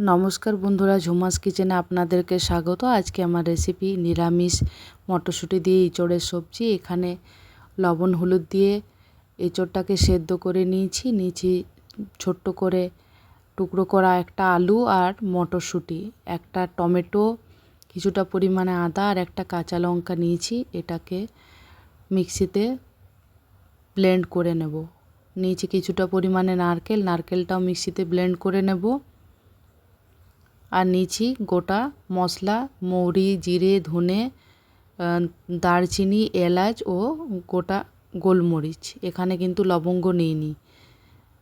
নমস্কার বন্ধুরা, ঝুমাস কিচেনে আপনাদেরকে স্বাগত। আজকে আমার রেসিপি নিরামিষ মটরশুঁটি দিয়ে ইঁচড়ের সবজি। এখানে লবণ, হলুদ দিয়ে এঁচড়টাকে সেদ্ধ করে নিয়েছি। নিয়েছি ছোট্ট করে টুকরো করা একটা আলু আর মটরশুঁটি, একটা টমেটো, কিছুটা পরিমাণে আদা আর একটা কাঁচা লঙ্কা নিয়েছি। এটাকে মিক্সিতে ব্লেন্ড করে নেব। নিয়েছি কিছুটা পরিমাণে নারকেল। নারকেলটাও মিক্সিতে ব্লেন্ড করে নেব। আর নিয়েছি গোটা মশলা, মৌরি, জিরে, ধনে দারচিনি, এলাচ ও গোটা গোলমরিচ। এখানে কিন্তু লবঙ্গ নিইনি।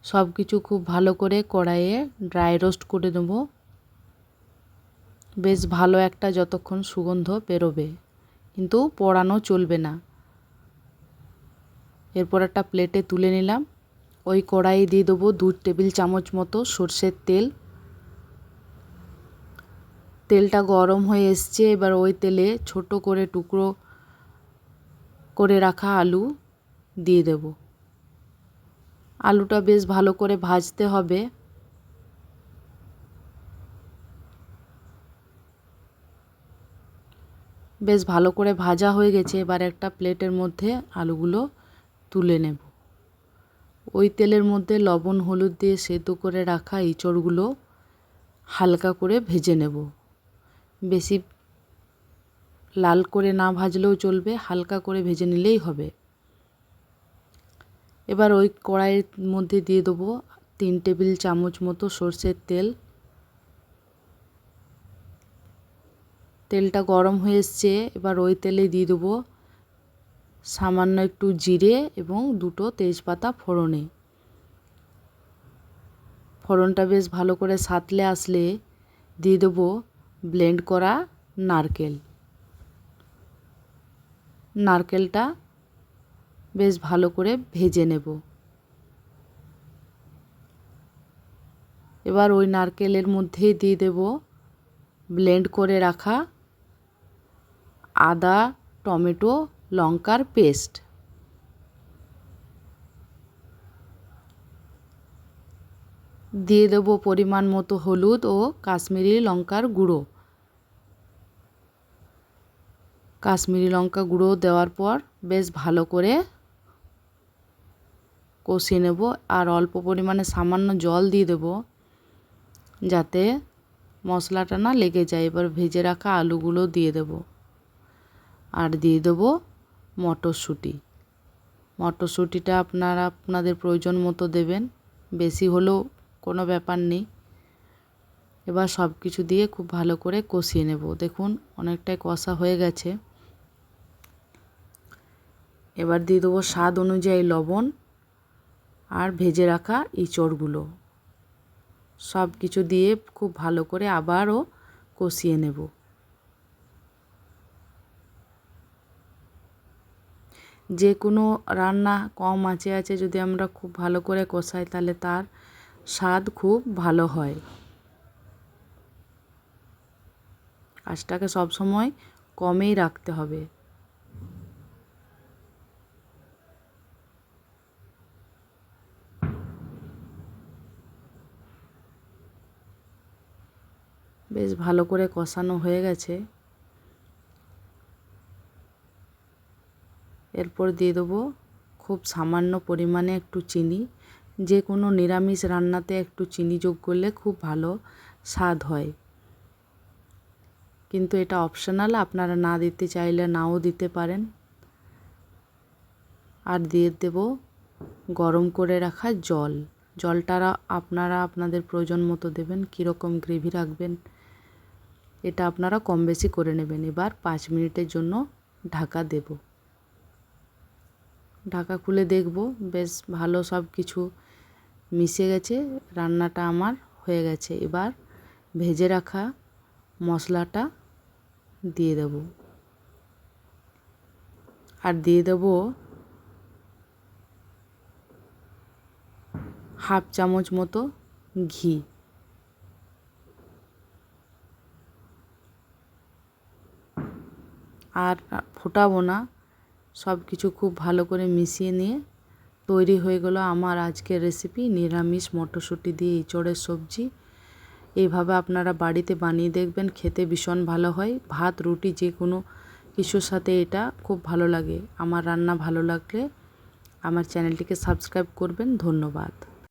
সব কিছু খুব ভালো করে কড়াইয়ে ড্রাই রোস্ট করে দেবো বেশ ভালো একটা যতক্ষণ সুগন্ধ বেরোবে। কিন্তু পোড়ানো চলবে না। এরপর একটা প্লেটে তুলে নিলাম। ওই কড়াইয়ে দিয়ে দেবো দু টেবিল চামচ মতো সর্ষের তেল। তেলটা গরম হয়ে এসছে, এবার ওই তেলে ছোট করে টুকরো করে রাখা আলু দিয়ে দেব। আলুটা বেশ ভালো করে ভাজতে হবে। বেশ ভালো করে ভাজা হয়ে গেছে, এবার একটা প্লেটের মধ্যে আলুগুলো তুলে নেব। ওই তেলের মধ্যে লবণ, হলুদ দিয়ে সেদ্ধ করে রাখা ইঁচড়গুলো হালকা করে ভেজে নেব। বেশি লাল করে না ভাজলেও চলবে, হালকা করে ভেজে নিলেই হবে। এবার ওই কড়াইয়ের মধ্যে দিয়ে দেবো তিন টেবিল চামচ মতো সর্ষের তেল। তেলটা গরম হয়ে এসছে, এবার ওই তেলে দিয়ে দেবো সামান্য একটু জিরে এবং দুটো তেজপাতা ফোড়নে। ফোড়নটা বেশ ভালো করে সাতলে আসলে দিয়ে দেবো ব্লেন্ড করা নারকেল। নারকেলটা বেশ ভালো করে ভেজে নেব। এবার ওই নারকেলের মধ্যেই দিয়ে দেব ব্লেন্ড করে রাখা আদা, টমেটো, লঙ্কার পেস্ট। দিয়ে দেবো পরিমাণ মতো হলুদ ও কাশ্মীরি লঙ্কার গুঁড়ো। কাশ্মীরি লঙ্কা গুঁড়ো দেওয়ার পর বেশ ভালো করে কষিয়ে নেব আর অল্প পরিমাণে সামান্য জল দিয়ে দেব যাতে মশলাটা না লেগে যায়। এবার ভেজে রাখা আলুগুলো দিয়ে দেব আর দিয়ে দেবো মটরশুঁটি। মটরশুঁটিটা আপনারা আপনাদের প্রয়োজন মতো দেবেন। বেশি হলেও কোনো ব্যাপার নেই। এবার সব কিছু দিয়ে খুব ভালো করে কষিয়ে নেব। দেখুন, অনেকটাই কষা হয়ে গেছে। এবার দিয়ে দেবো স্বাদ অনুযায়ী লবণ আর ভেজে রাখা ইঁচড়গুলো। সব কিছু দিয়ে খুব ভালো করে আবারও কষিয়ে নেব। যে কোনো রান্না কম আঁচে আছে যদি আমরা খুব ভালো করে কষাই, তাহলে তার স্বাদ খুব ভালো হয়। আঁচটাকে সবসময় কমেই রাখতে হবে। বেশ ভালো করে কষানো হয়ে গেছে। এরপর দিয়ে দেবো খুব সামান্য পরিমাণে একটু চিনি। যে কোনো নিরামিষ রান্নাতে একটু চিনি যোগ করলে খুব ভালো স্বাদ হয়। কিন্তু এটা অপশনাল আপনারা না দিতে চাইলে নাও দিতে পারেন। আর দিয়ে দেব গরম করে রাখা জল। জলটা আপনারা আপনাদের প্রয়োজন মতো দেবেন, কীরকম গ্রেভি রাখবেন, এটা আপনারা কম বেশি করে নেবেন। এবার পাঁচ মিনিটের জন্য ঢাকা দেব। ঢাকা খুলে দেখব, বেশ ভালো সব কিছু মিশে গেছে, রান্নাটা আমার হয়ে গেছে। এবার ভেজে রাখা মশলাটা দিয়ে দেব। আর দিয়ে দেব হাফ চামচ মতো ঘি। আর ফোটাবো না সব কিছু খুব ভালো করে মিশিয়ে নিয়ে তৈরি হয়ে গেল আমার আজকের রেসিপি নিরামিষ মটরশুঁটি দিয়ে ইঁচড়ের সবজি। এইভাবে আপনারা বাড়িতে বানিয়ে দেখবেন, খেতে ভীষণ ভালো হয়। ভাত, রুটি, যে কোনো কিছুর সাথে এটা খুব ভালো লাগে। আমার রান্না ভালো লাগলে আমার চ্যানেলটিকে সাবস্ক্রাইব করবেন। ধন্যবাদ।